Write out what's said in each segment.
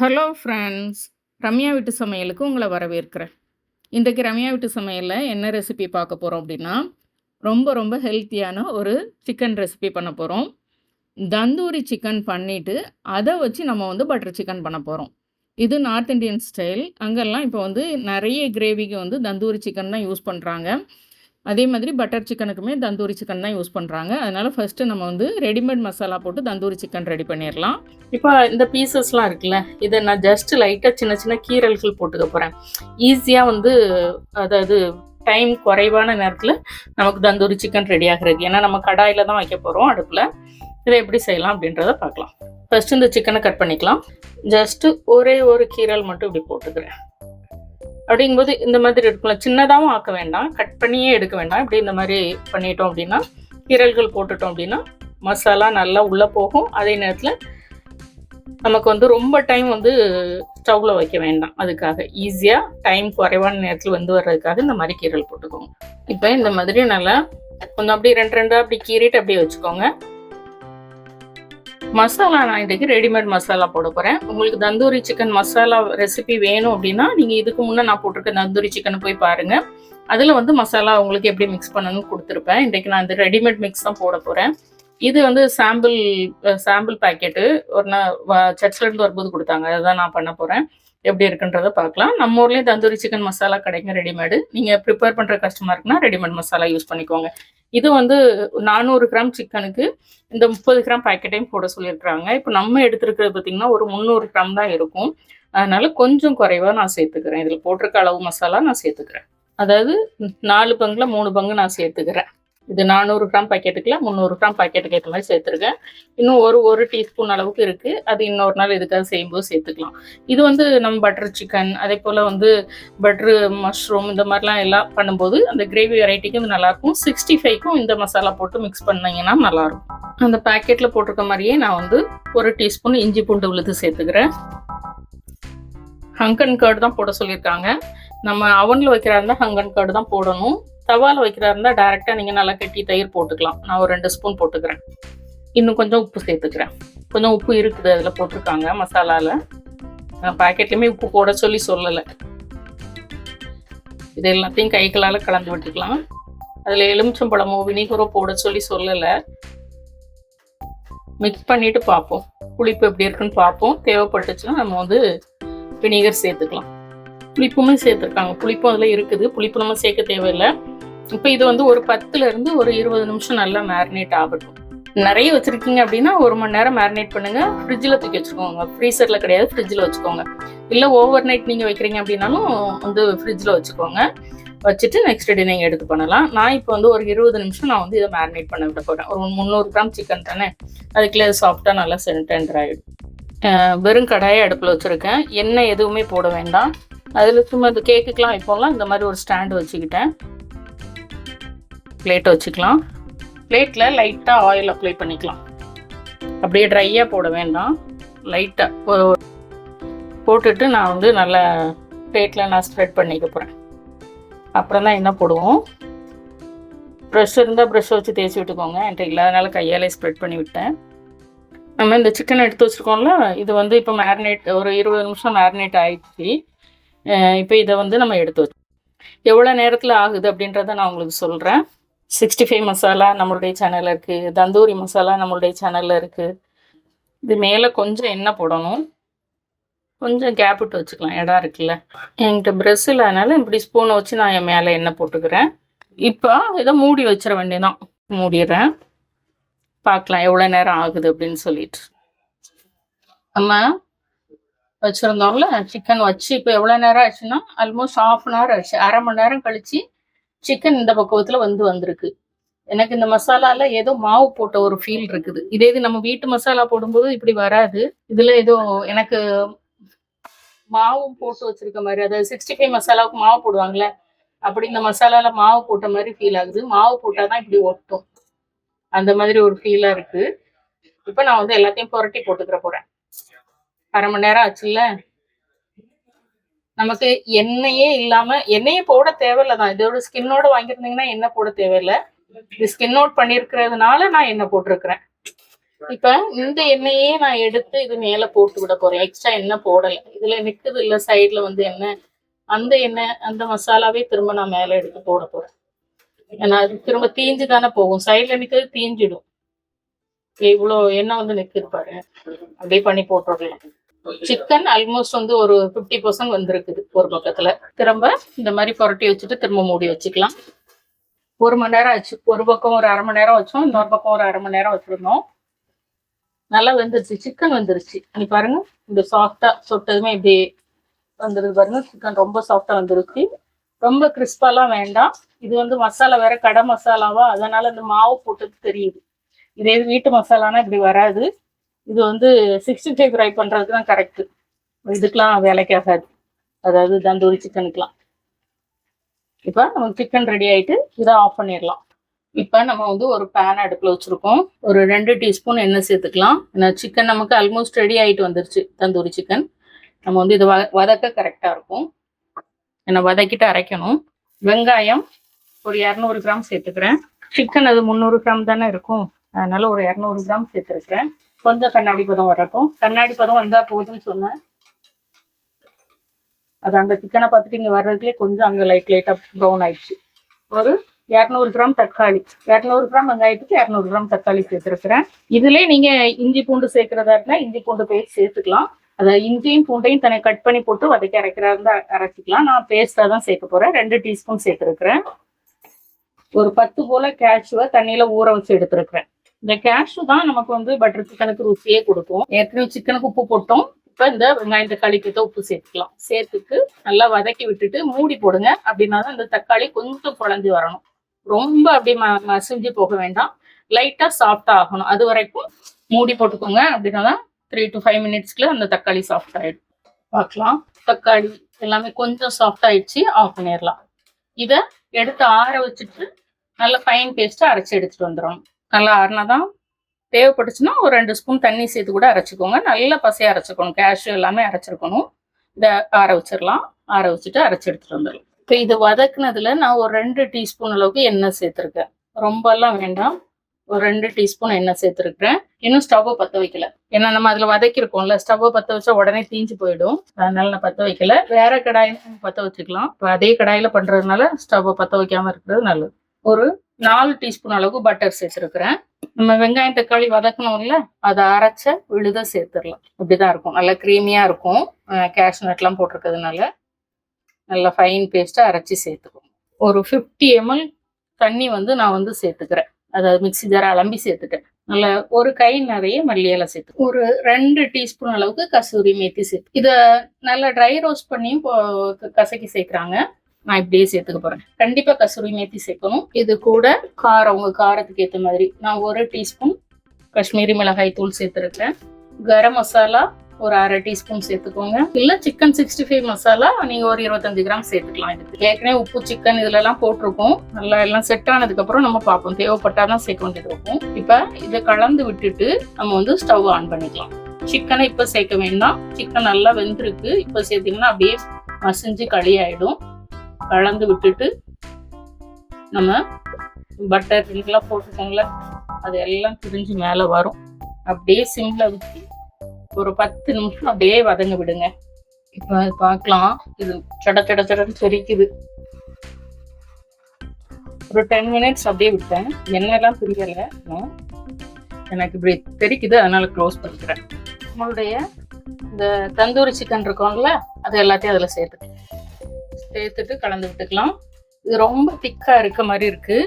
Hello friends Ramya வீட்டு சமையலுக்கு உங்களை வரவேற்கிறேன். இன்றைக்கு ரம்யா வீட்டு சமையலில் என்ன ரெசிபி பார்க்க போகிறோம் அப்படின்னா ரொம்ப ரொம்ப ஹெல்த்தியான ஒரு சிக்கன் ரெசிபி பண்ண போகிறோம் தந்தூரி சிக்கன் பண்ணிவிட்டு அதை வச்சு நம்ம வந்து பட்டர் சிக்கன் பண்ண போகிறோம் இது நார்த் இந்தியன் ஸ்டைல் அங்கெல்லாம் இப்போ வந்து நிறைய கிரேவிக்கு வந்து தந்தூரி சிக்கன் தான் யூஸ் பண்ணுறாங்க அதே மாதிரி பட்டர் சிக்கனுக்குமே தந்தூரி சிக்கன் தான் யூஸ் பண்ணுறாங்க அதனால் ஃபஸ்ட்டு நம்ம வந்து ரெடிமேட் மசாலா போட்டு தந்தூரி சிக்கன் ரெடி பண்ணிடலாம் இப்போ இந்த பீசஸ்லாம் இருக்குல்ல இதை நான் ஜஸ்ட் லைட்டாக சின்ன சின்ன கீரல்கள் போட்டுக்க போகிறேன் ஈஸியாக வந்து அதாவது டைம் குறைவான நேரத்தில் நமக்கு தந்தூரி சிக்கன் ரெடி ஆகிறது. ஏன்னா நம்ம கடாயில் தான் வைக்க போகிறோம் அடுப்பில். இதை எப்படி செய்யலாம் அப்படின்றத பார்க்கலாம். ஃபஸ்ட்டு இந்த சிக்கனை கட் பண்ணிக்கலாம். ஜஸ்ட்டு ஒரே ஒரு கீரல் மட்டும் இப்படி போட்டுக்கிறேன். அப்படிங்கும்போது இந்த மாதிரி இருக்கும்ல. சின்னதாகவும் ஆக்க வேண்டாம். கட் பண்ணியே எடுக்க வேண்டாம். இப்படி இந்த மாதிரி பண்ணிட்டோம் அப்படின்னா கீரல்கள் போட்டுட்டோம் அப்படின்னா மசாலா நல்லா உள்ளே போகும். அதே நேரத்தில் நமக்கு வந்து ரொம்ப டைம் வந்து ஸ்டவ்வில் வைக்க வேண்டாம். அதுக்காக ஈஸியாக டைம் குறைவான நேரத்தில் வந்து வர்றதுக்காக இந்த மாதிரி கீரல் போட்டுக்கோங்க. இப்போ இந்த மாதிரி நல்லா கொஞ்சம் அப்படியே ரெண்டு ரெண்டாக அப்படி கீறிட்டு அப்படியே வச்சுக்கோங்க. மசாலா நான் இன்றைக்கு ரெடிமேட் மசாலா போட போகிறேன் உங்களுக்கு தந்தூரி சிக்கன் மசாலா ரெசிபி வேணும் அப்படின்னா நீங்கள் இதுக்கு முன்னே நான் போட்டிருக்க தந்தூரி சிக்கன் போய் பாருங்கள் அதில் வந்து மசாலா உங்களுக்கு எப்படி மிக்ஸ் பண்ணணும்னு கொடுத்துருப்பேன். இன்றைக்கு நான் இந்த ரெடிமேட் மிக்ஸ் தான் போட போகிறேன் இது வந்து சாம்பிள் சாம்பிள் பேக்கெட்டு ஒரு நான் சர்ச்சிலேருந்து வரும்போது கொடுத்தாங்க. அதுதான் நான் பண்ண போகிறேன் எப்படி இருக்குன்றத பார்க்கலாம். நம்ம ஊர்லேயும் தந்தூரி சிக்கன் மசாலா கிடைக்கும் ரெடிமேடு. நீங்கள் ப்ரிப்பேர் பண்ணுற கஸ்டமருக்குனா ரெடிமேட் மசாலா யூஸ் பண்ணிக்கோங்க. இது வந்து நானூறு கிராம் சிக்கனுக்கு இந்த முப்பது கிராம் பாக்கெட்டையும் போட சொல்லியிருக்கிறாங்க. இப்போ நம்ம எடுத்துருக்கிறது பார்த்திங்கன்னா ஒரு முந்நூறு கிராம் தான் இருக்கும். அதனால் கொஞ்சம் குறைவாக நான் சேர்த்துக்கிறேன். இதில் போட்டிருக்க அளவு மசாலா நான் சேர்த்துக்கிறேன். அதாவது நாலு பங்கில் மூணு பங்கு நான் சேர்த்துக்கிறேன். இது நானூறு கிராம் பாக்கெட்டுக்குல முந்நூறு கிராம் பாக்கெட்டுக்கு ஏற்ற மாதிரி சேர்த்துருக்கேன். இன்னும் ஒரு ஒரு டீஸ்பூன் அளவுக்கு இருக்குது அது இன்னொரு நாள் இதுக்காக செய்யும்போது சேர்த்துக்கலாம். இது வந்து நம்ம பட்டர் சிக்கன் அதே போல் வந்து பட்ரு மஷ்ரூம் இந்த மாதிரிலாம் எல்லாம் பண்ணும்போது அந்த கிரேவி வெரைட்டிக்கு இது நல்லாயிருக்கும் சிக்ஸ்டி ஃபைவ்க்கும் இந்த மசாலா போட்டு மிக்ஸ் பண்ணிங்கன்னா நல்லாயிருக்கும் அந்த பேக்கெட்டில் போட்டிருக்க மாதிரியே நான் வந்து ஒரு டீஸ்பூன் இஞ்சி பூண்டு விழுது சேர்த்துக்கிறேன். ஹங்கன் கர்டு தான் போட சொல்லியிருக்காங்க. நம்ம அவனில் வைக்கிறா இருந்தால் ஹங்கன் கர்டு தான் போடணும். தவாவில் வைக்கிறா இருந்தால் டேரெக்டாக நீங்கள் நல்லா கட்டி தயிர் போட்டுக்கலாம். நான் ஒரு ரெண்டு ஸ்பூன் போட்டுக்கிறேன். இன்னும் கொஞ்சம் உப்பு சேர்த்துக்கிறேன். கொஞ்சம் உப்பு இருக்குது அதில் போட்டிருக்காங்க மசாலாவில் நான் பாக்கெட்லேயுமே உப்பு போட சொல்லி சொல்லலை. இது எல்லாத்தையும் கைகளால் கலந்து விட்டுக்கலாம். அதில் எலுமிச்சம்பழமோ வினிகரோ போட சொல்லி சொல்லலை. மிக்ஸ் பண்ணிட்டு பார்ப்போம். புளிப்பு எப்படி இருக்குன்னு பார்ப்போம். தேவைப்பட்டுச்சுன்னா நம்ம வந்து வினிகர் சேர்த்துக்கலாம். புளிப்புமே சேர்த்துருக்காங்க. புளிப்பும் அதில் இருக்குது. புளிப்பு நம்ம சேர்க்க தேவையில்லை. இப்போ இது வந்து ஒரு பத்துல இருந்து ஒரு இருபது நிமிஷம் நல்லா மேரினேட் ஆகட்டும். நிறைய வச்சிருக்கீங்க அப்படின்னா ஒரு மணி நேரம் மேரினேட் பண்ணுங்க. ஃப்ரிட்ஜில் தூக்கி வச்சுக்கோங்க. ஃப்ரீசரில் கிடையாது ஃப்ரிட்ஜில் வச்சுக்கோங்க. இல்லை ஓவர் நைட் நீங்கள் வைக்கிறீங்க அப்படின்னாலும் வந்து ஃப்ரிட்ஜில் வச்சுக்கோங்க. வச்சுட்டு நெக்ஸ்ட் டே நீங்கள் எடுத்து பண்ணலாம். நான் இப்போ வந்து ஒரு இருபது நிமிஷம் நான் வந்து இதை மேரினேட் பண்ண விட போகிறேன் ஒரு முந்நூறு கிராம் சிக்கன் தானே? அதுக்குள்ளே சாஃப்டாக நல்லா டெண்டர் ஆகிடும் வெறும் கடாயை அடுப்பில் வச்சுருக்கேன். எண்ணெய் எதுவுமே போட வேண்டாம். அதில் சும்மா இந்த கேக்குக்கெலாம் இப்போலாம் இந்த மாதிரி ஒரு ஸ்டாண்டு வச்சுக்கிட்டேன். பிளேட்டை வச்சுக்கலாம். பிளேட்டில் லைட்டாக ஆயில் அப்ளை பண்ணிக்கலாம். அப்படியே ட்ரையாக போட வேண்டாம். லைட்டாக போட்டுட்டு நான் வந்து நல்லா பிளேட்டில் நான் ஸ்ப்ரெட் பண்ணிக்க போகிறேன் அப்புறம் தான் என்ன போடுவோம்? ப்ரெஷ் இருந்தால் ப்ரெஷ் வச்சு தேய்ச்சி விட்டுக்கோங்க. என்கிட்ட இல்லாதனால கையாலே ஸ்ப்ரெட் பண்ணி விட்டேன். நம்ம இந்த சிக்கன் எடுத்து வச்சுருக்கோம்ல இது வந்து இப்போ மேரினேட் ஒரு இருபது நிமிஷம் மேரினேட் ஆயிடுச்சு. இப்போ இதை வந்து நம்ம எடுத்து வச்சு எவ்வளோ நேரத்தில் ஆகுது அப்படின்றத நான் உங்களுக்கு சொல்கிறேன் சிக்ஸ்டி ஃபைவ் மசாலா நம்மளுடைய சேனலில் இருக்குது தந்தூரி மசாலா நம்மளுடைய சேனலில் இருக்குது இது மேலே கொஞ்சம் எண்ணெய் போடணும். கொஞ்சம் கேப் விட்டு வச்சுக்கலாம். இடம் இருக்குல்ல. என்கிட்ட ப்ரெஷ் இல்லாதனால இப்படி ஸ்பூனை வச்சு நான் என் மேலே எண்ணெய் போட்டுக்கிறேன். இப்போ இதை மூடி வச்சிட வேண்டியதான் மூடிடுறேன். பார்க்கலாம் எவ்வளோ நேரம் ஆகுது அப்படின்னு சொல்லிட்டு. நம்ம வச்சுருந்தோம்ல சிக்கன் வச்சு இப்போ எவ்வளோ நேரம் ஆச்சுன்னா ஆல்மோஸ்ட் ஆஃப் அன் ஹவர் ஆச்சு. அரை மணி நேரம் கழிச்சு சிக்கன் இந்த பக்குவத்தில் வந்து வந்திருக்கு. எனக்கு இந்த மசாலால ஏதோ மாவு போட்ட ஒரு ஃபீல் இருக்குது. இதே இது நம்ம வீட்டு மசாலா போடும்போது இப்படி வராது. இதில் ஏதோ எனக்கு மாவும் போட்டு வச்சிருக்க மாதிரி அதாவது சிக்ஸ்டி ஃபைவ் மசாலாவுக்கு மாவு போடுவாங்கல்ல அப்படி இந்த மசாலால மாவு போட்ட மாதிரி ஃபீல் ஆகுது. மாவு போட்டால் தான் இப்படி ஒட்டும். அந்த மாதிரி ஒரு ஃபீலாக இருக்குது இப்போ நான் வந்து எல்லாத்தையும் புரட்டி போட்டுக்கிற போறேன். அரை மணி நேரம் ஆச்சுல்ல? நமக்கு எண்ணெயே இல்லாம எண்ணெயே போட தேவையில்லதான் இதோட ஸ்கின்னோட வாங்கியிருந்தீங்கன்னா எண்ணெய் போட தேவையில்ல. இது ஸ்கின் அவுட் பண்ணிருக்கிறதுனால நான் எண்ணெய் போட்டிருக்கிறேன். இப்ப இந்த எண்ணெயே நான் எடுத்து இது மேல போட்டு விட போறேன். எக்ஸ்ட்ரா எண்ணெய் போடல. இதுல நிக்குது இல்ல சைடுல வந்து எண்ணெய். அந்த எண்ணெய் அந்த மசாலாவே திரும்ப நான் மேல எடுத்து போட போறேன். ஏன்னா அது திரும்ப தீஞ்சு தானே போகும் சைடுல நிக்கிறது தீஞ்சிடும். இவ்வளோ எண்ணெய் வந்து நிக்குது பாரு அப்படியே பண்ணி போட்டுடலாம். சிக்கன் ஆல்மோஸ்ட் வந்து ஒரு ஃபிஃப்டி பர்சன்ட் வந்திருக்குது ஒரு பக்கத்தில். திரும்ப இந்த மாதிரி புரட்டி வச்சுட்டு திரும்ப மூடி வச்சுக்கலாம். ஒரு மணி நேரம் ஆச்சு. ஒரு பக்கம் ஒரு அரை மணி நேரம் வச்சோம். இன்னொரு பக்கம் ஒரு அரை மணி நேரம் வச்சிருந்தோம். நல்லா வெந்துருச்சு. சிக்கன் வந்துருச்சு. நீ பாருங்க. இந்த சாஃப்டா சொட்டதுமே இப்படி வந்துருது பாருங்க. சிக்கன் ரொம்ப சாஃப்டா வந்துருச்சு ரொம்ப கிறிஸ்பாலாம் வேண்டாம். இது வந்து மசாலா வேற கடை மசாலாவா? அதனால இந்த மாவு போட்டது தெரியுது. இதே இது வீட்டு மசாலானா இப்படி வராது. இது வந்து சிக்ஸ்டி ஃபைவ் ஃப்ரை பண்ணுறதுக்கு தான் கரெக்ட் இதுக்கெல்லாம் வேலைக்காகாது அதாவது தந்தூரி சிக்கனுக்குலாம் இப்போ நமக்கு சிக்கன் ரெடி ஆயிட்டு இதை ஆஃப் பண்ணிடலாம். இப்போ நம்ம வந்து ஒரு பேன் அடுப்பில் வச்சுருக்கோம். ஒரு ரெண்டு டீஸ்பூன் எண்ணெய் சேர்த்துக்கலாம். ஏன்னா சிக்கன் நமக்கு ஆல்மோஸ்ட் ரெடி ஆகிட்டு வந்துருச்சு தந்தூரி சிக்கன் நம்ம வந்து இதை வ வதக்க கரெக்டாக இருக்கும். ஏன்னா வதக்கிட்டு அரைக்கணும். வெங்காயம் ஒரு இரநூறு கிராம் சேர்த்துக்கிறேன். சிக்கன் அது முந்நூறு கிராம் தானே இருக்கும். அதனால ஒரு இரநூறு கிராம் சேர்த்துருக்கிறேன். கொஞ்சம் கண்ணாடி பதம் வரட்டும். கண்ணாடி பதம் வந்தால் போதும்னு சொன்னேன். அது அந்த சிக்கனை பார்த்துட்டு இங்கே வர்றதுலேயே கொஞ்சம் அங்கே லைட் லைட்டாக ப்ரௌன் ஆயிடுச்சு. ஒரு இரநூறு கிராம் தக்காளி. இரநூறு கிராம் வெங்காயத்துக்கு இரநூறு கிராம் தக்காளி சேர்த்துருக்குறேன். இதுலேயே நீங்கள் இஞ்சி பூண்டு சேர்க்குறதா இருந்தால் இஞ்சி பூண்டு பேஸ்ட் சேர்த்துக்கலாம். அதை இஞ்சியும் பூண்டையும் தன்னை கட் பண்ணி போட்டு வதக்கி அரைக்கிறதா இருந்தால் அரைச்சிக்கலாம். நான் பேஸ்ட்டாக தான் சேர்க்க போகிறேன் ரெண்டு டீஸ்பூன் சேர்த்துருக்குறேன். ஒரு பத்து போல கேஷுவை தண்ணியில் ஊற வச்சு எடுத்துருக்கிறேன். இந்த கேஷ்யூ தான் நமக்கு வந்து பட்டர் சிக்கனுக்கு ருசியே கொடுக்கும். ஏற்கனவே சிக்கனுக்கு உப்பு போட்டோம். இப்போ இந்த வெங்காயம் தக்காளிக்கு உப்பு சேர்த்துக்கலாம். சேர்த்துட்டு நல்லா வதக்கி விட்டுட்டு மூடி போடுங்க. அப்படின்னா தான் இந்த தக்காளி கொஞ்சம் குழஞ்சி வரணும். ரொம்ப அப்படி ம மசிஞ்சு போக வேண்டாம். லைட்டாக சாஃப்டாக ஆகணும். அது வரைக்கும் மூடி போட்டுக்கோங்க. அப்படின்னா தான் த்ரீ டு ஃபைவ் மினிட்ஸ்க்குள்ள அந்த தக்காளி சாஃப்ட் ஆகிடும் பார்க்கலாம். தக்காளி எல்லாமே கொஞ்சம் சாஃப்ட் ஆயிடுச்சு. ஆஃப் பண்ணிடலாம். இதை எடுத்து ஆற வச்சுட்டு நல்ல ஃபைன் பேஸ்ட்டாக அரைச்சி எடுத்துட்டு வந்துடணும். நல்லா ஆறினதான் தேவைப்பட்டுச்சுன்னா ஒரு ரெண்டு ஸ்பூன் தண்ணி சேர்த்து கூட அரைச்சிக்கோங்க. நல்லா பசையாக அரைச்சிக்கணும். கேஷ்யூ எல்லாமே அரைச்சிருக்கணும். இதை ஆற வச்சிடலாம் ஆற வச்சுட்டு அரைச்சி எடுத்துகிட்டு வந்துடலாம். இப்போ இது வதக்குனதுல நான் ஒரு ரெண்டு டீஸ்பூன் அளவுக்கு எண்ணெய் சேர்த்துருக்கேன். ரொம்பலாம் வேண்டாம். ஒரு ரெண்டு டீஸ்பூன் எண்ணெய் சேர்த்துருக்குறேன். இன்னும் ஸ்டவ்வை பற்ற வைக்கல. ஏன்னா நம்ம அதில் வதக்கிருக்கோம்ல ஸ்டவ்வை பற்ற வச்சா உடனே தீஞ்சு போயிடும். அதனால நான் பற்ற வைக்கல. வேற கடாயில் பற்ற வச்சுக்கலாம். இப்போ அதே கடாயில் பண்ணுறதுனால ஸ்டவ்வை பற்ற வைக்காமல் இருக்கிறது நல்லது. ஒரு நாலு டீஸ்பூன் அளவுக்கு பட்டர் சேர்த்துருக்குறேன். நம்ம வெங்காயம் தக்காளி வதக்கணும்ல அதை அரைச்ச விழுத சேர்த்துடலாம். இப்படிதான் இருக்கும். நல்லா க்ரீமியாக இருக்கும். கேஷ்நட்லாம் போட்டிருக்கிறதுனால நல்லா ஃபைன் பேஸ்ட்டாக அரைச்சி சேர்த்துக்கும் ஒரு ஃபிஃப்டி எம்எல் தண்ணி வந்து நான் வந்து சேர்த்துக்கிறேன். அதாவது மிக்ஸி ஜார அலம்பி சேர்த்துட்டேன். நல்ல ஒரு கை நிறைய மல்லி சேர்த்து ஒரு ரெண்டு டீஸ்பூன் அளவுக்கு கசூரி மேத்தி சேர்த்து இதை நல்லா ட்ரை ரோஸ்ட் பண்ணியும் போ- கசக்கி சேர்க்குறாங்க. நான் இப்படியே சேர்த்துக்க போறேன். கண்டிப்பா கசூரி மேத்தி சேர்க்கணும். இது கூட காரம் உங்க காரத்துக்கு ஏற்ற மாதிரி. நான் ஒரு டீஸ்பூன் காஷ்மீரி மிளகாய் தூள் சேர்த்துருக்கேன் கரம் மசாலா ஒரு அரை டீஸ்பூன் சேர்த்துக்கோங்க. இல்ல சிக்கன் சிக்ஸ்டி ஃபைவ் மசாலா நீங்க ஒரு இருபத்தஞ்சு கிராம் சேர்த்துக்கலாம் இதுக்கு. ஏற்கனவே உப்பு சிக்கன் இதுல எல்லாம் போட்டிருக்கோம். நல்லா எல்லாம் செட் ஆனதுக்கு அப்புறம் நம்ம பார்ப்போம். தேவைப்பட்டாதான் சேர்க்க வேண்டியது இருக்கும். இப்ப இதை கலந்து விட்டுட்டு நம்ம வந்து ஸ்டவ் ஆன் பண்ணிக்கலாம். சிக்கனை இப்ப சேர்க்க வேண்டாம். சிக்கன் நல்லா வெந்திருக்கு. இப்ப சேர்த்தீங்கன்னா அப்படியே மசிஞ்சு களி ஆயிடும். கலந்து விட்டுட்டு நம்ம பட்டர் இதெல்லாம் போட்டுக்கோங்கள அது எல்லாம் பிரிஞ்சு மேலே வரும். அப்படியே சிம்மில் ஊற்றி ஒரு பத்து நிமிஷம் அப்படியே வதங்க விடுங்க. இப்போ அது பார்க்கலாம். இது சட சட சடன்னு தெரிக்குது ஒரு டென் மினிட்ஸ் அப்படியே விட்டேன். என்னெல்லாம் பிரியலை. எனக்கு இப்படி தெரிக்குது அதனால க்ளோஸ் பண்ணிக்கிறேன். உங்களுடைய இந்த தந்தூரி சிக்கன் இருக்கோங்களா அது எல்லாத்தையும் அதில் சேர்த்துக்கேன் சேர்த்துட்டு கலந்து விட்டுக்கலாம். இது ரொம்ப திக்கா இருக்க மாதிரி இருக்கு.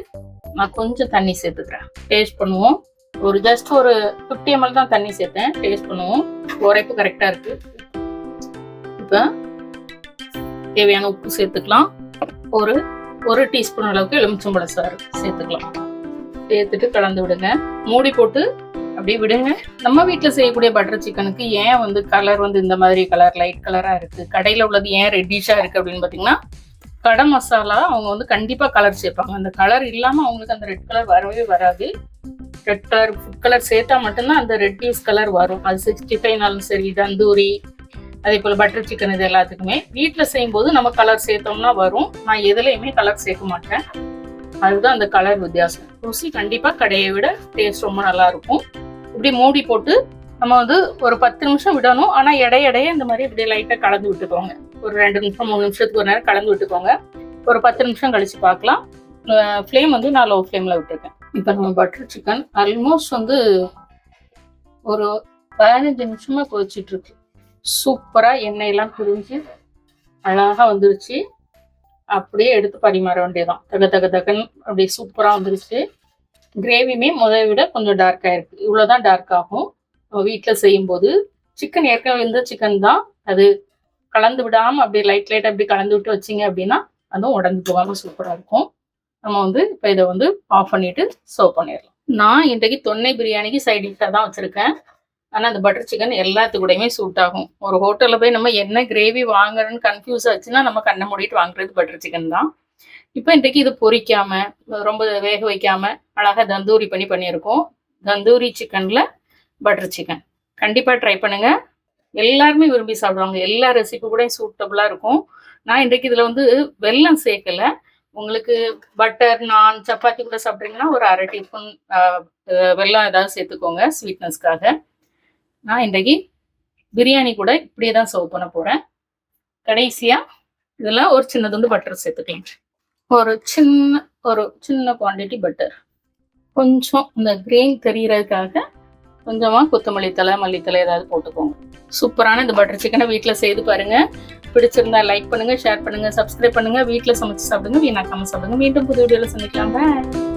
நான் கொஞ்சம் தண்ணி சேர்த்துக்கிறேன். டேஸ்ட் பண்ணுவோம். ஒரு ஜஸ்ட் ஒரு ஃபிஃப்டி எம்எல் தான் தண்ணி சேர்த்தேன். டேஸ்ட் பண்ணுவோம். உரைப்பு கரெக்டா இருக்கு. இப்போ தேவையான உப்பு சேர்த்துக்கலாம். ஒரு ஒரு டீஸ்பூன் அளவுக்கு எலுமிச்சம்பழ சாறு சேர்த்துக்கலாம். சேர்த்துட்டு கலந்து விடுங்க. மூடி போட்டு அப்படியே விடுங்க. நம்ம வீட்டில் செய்யக்கூடிய பட்டர் சிக்கனுக்கு ஏன் வந்து கலர் வந்து இந்த மாதிரி கலர் லைட் கலராக இருக்குது கடையில் உள்ளது ஏன் ரெட்டிஷாக இருக்குது அப்படின்னு பார்த்தீங்கன்னா கடை மசாலா அவங்க வந்து கண்டிப்பாக கலர் சேர்ப்பாங்க. அந்த கலர் இல்லாமல் அவங்களுக்கு அந்த ரெட் கலர் வரவே வராது. ரெட் கலர் ஃபுட் கலர் சேர்த்தா மட்டும்தான் அந்த ரெட்டிஷ் கலர் வரும். அது சிக்ஸ்டி ஃபைவ்னாலும் சரி தந்தூரி அதே போல் பட்டர் சிக்கன் இது எல்லாத்துக்குமே. வீட்டில் செய்யும்போது நம்ம கலர் சேர்த்தோம்னா வரும். நான் எதுலையுமே கலர் சேர்க்க மாட்டேன். அதுதான் அந்த கலர் வித்தியாசம். ருசி கண்டிப்பாக கடையை விட டேஸ்ட் ரொம்ப நல்லா இருக்கும் இப்படி மூடி போட்டு நம்ம வந்து ஒரு பத்து நிமிஷம் விடணும். ஆனால் இடையிடையே இந்த மாதிரி இப்படி லைட்டாக கலந்து விட்டுக்கோங்க. ஒரு ரெண்டு நிமிஷம் மூணு நிமிஷத்துக்கு ஒரு நேரம் கலந்து விட்டுக்கோங்க. ஒரு பத்து நிமிஷம் கழிச்சு பார்க்கலாம். ஃப்ளேம் வந்து நான் லோ ஃப்ளேமில் விட்டுருக்கேன். இப்போ நம்ம பட்டர் சிக்கன் ஆல்மோஸ்ட் வந்து ஒரு பதினஞ்சு நிமிஷமாக கொதிச்சிட்ருக்கு சூப்பராக எண்ணெயெல்லாம் பிரிஞ்சு அழகாக வந்துருச்சு. அப்படியே எடுத்து பரிமாற வேண்டியதான் தக தக தகன்னு அப்படியே சூப்பராக வந்துருச்சு. கிரேவியுமே முதலை விட கொஞ்சம் டார்க்காக இருக்கு இவ்வளோதான் டார்க் ஆகும். நம்ம வீட்டில் செய்யும்போது சிக்கன் ஏற்கனவே இருந்த சிக்கன் தான். அது கலந்து விடாமல் அப்படியே லைட் லைட் அப்படி கலந்து விட்டு வச்சிங்க அப்படின்னா அதுவும் உடஞ்சி போகாமல் சூப்பராக இருக்கும். நம்ம வந்து இப்போ இதை வந்து ஆஃப் பண்ணிவிட்டு சர்வ் பண்ணிடலாம். நான் இன்றைக்கு தொன்னை பிரியாணிக்கு சைட் டிஷ்ஷாக தான் வச்சுருக்கேன். ஆனால் அந்த பட்டர் சிக்கன் எல்லாத்துக்கூடையுமே சூட் ஆகும். ஒரு ஹோட்டலில் போய் நம்ம என்ன கிரேவி வாங்குறோன்னு கன்ஃபியூஸ் ஆச்சுன்னா நம்ம கண்ணை மூடிட்டு வாங்குறது பட்டர் சிக்கன் தான். இப்போ இன்றைக்கு இது பொரிக்காம ரொம்ப வேக வைக்காம அழகாக தந்தூரி பண்ணி பண்ணியிருக்கோம். தந்தூரி சிக்கனில் பட்டர் சிக்கன் கண்டிப்பாக ட்ரை பண்ணுங்கள் எல்லாருமே விரும்பி சாப்பிடுவாங்க. எல்லா ரெசிபி கூட சூட்டபுளாக இருக்கும். நான் இன்றைக்கு இதில் வந்து வெல்லம் சேர்க்கலை. உங்களுக்கு பட்டர் நான் சப்பாத்தி கூட சாப்பிட்றீங்கன்னா ஒரு அரை டீஸ்பூன் வெல்லம் ஏதாவது சேர்த்துக்கோங்க ஸ்வீட்னஸ்க்காக நான் இன்றைக்கு பிரியாணி கூட இப்படியே தான் சர்வ் பண்ண போகிறேன் கடைசியாக இதில் ஒரு சின்ன துண்டு பட்டர் சேர்த்துக்கலாம். ஒரு சின்ன ஒரு சின்ன குவான்டிட்டி பட்டர் கொஞ்சம் இந்த கிரீன் தெரிகிறதுக்காக கொஞ்சமாக கொத்தமல்லி தலை மல்லித்தலை ஏதாவது போட்டுக்கோங்க. சூப்பரான இந்த பட்டர் சிக்கனை வீட்டில் செய்து பாருங்கள் பிடிச்சிருந்தா லைக் பண்ணுங்கள் ஷேர் பண்ணுங்கள் சப்ஸ்கிரைப் பண்ணுங்கள் வீட்டில் சமைச்சு சாப்பிடுங்க வீணாக்காமல் சாப்பிடுங்க. மீண்டும் புது வீடியோவில் சந்திக்கலாம். பாய்